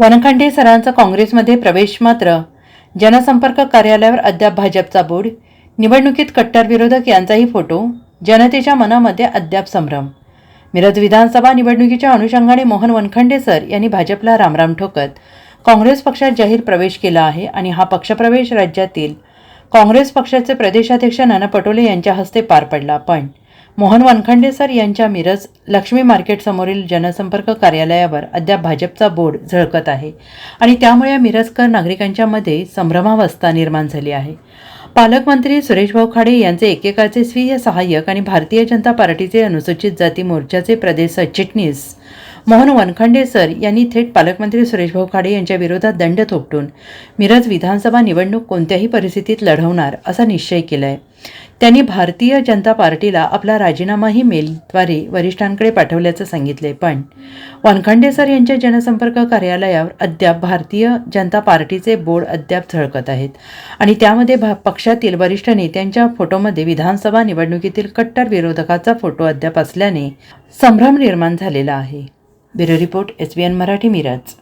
वनखंडे सरांचा काँग्रेसमध्ये प्रवेश मात्र. जनसंपर्क कार्यालयावर अद्याप भाजपचा बोर्ड. निवडणुकीत कट्टर विरोधक यांचाही फोटो. जनतेच्या मनामध्ये अद्याप संभ्रम. मिरज विधानसभा निवडणुकीच्या अनुषंगाने मोहन वनखंडे सर यांनी भाजपला रामराम ठोकत. काँग्रेस पक्षात जाहीर प्रवेश केला आहे आणि हा पक्षप्रवेश राज्यातील काँग्रेस पक्षाचे प्रदेशाध्यक्ष नाना पटोले यांच्या हस्ते पार पडला. पण मोहन वानखंडे सर यांच्या मिरज लक्ष्मी मार्केटसमोरील जनसंपर्क कार्यालयावर अद्याप भाजपचा बोर्ड झळकत आहे आणि त्यामुळे या मिरजकर नागरिकांच्या मध्ये संभ्रमावस्था निर्माण झाली आहे. पालकमंत्री सुरेश भाऊ खाडे यांचे एकेकाचे स्वीय सहाय्यक आणि भारतीय जनता पार्टीचे अनुसूचित जाती मोर्चाचे प्रदेश सरचिटणीस मोहन वनखंडे सर यांनी थेट पालकमंत्री सुरेश भाऊ खाडे यांच्या विरोधात दंड थोपटून मिरज विधानसभा निवडणूक कोणत्याही परिस्थितीत लढवणार असा निश्चय केला आहे त्यांनी भारतीय जनता पार्टीला आपला राजीनामाही मेलद्वारे वरिष्ठांकडे पाठवल्याचं सांगितले पण वानखंडे सर यांच्या जनसंपर्क कार्यालयावर अद्याप भारतीय जनता पार्टीचे बोर्ड अद्याप झळकत आहेत. आणि त्यामध्ये भा पक्षातील वरिष्ठ नेत्यांच्या फोटोमध्ये विधानसभा निवडणुकीतील कट्टर विरोधकाचा फोटो अद्याप असल्याने संभ्रम निर्माण झालेला आहे. Bureau report S B N Marathi Miraj.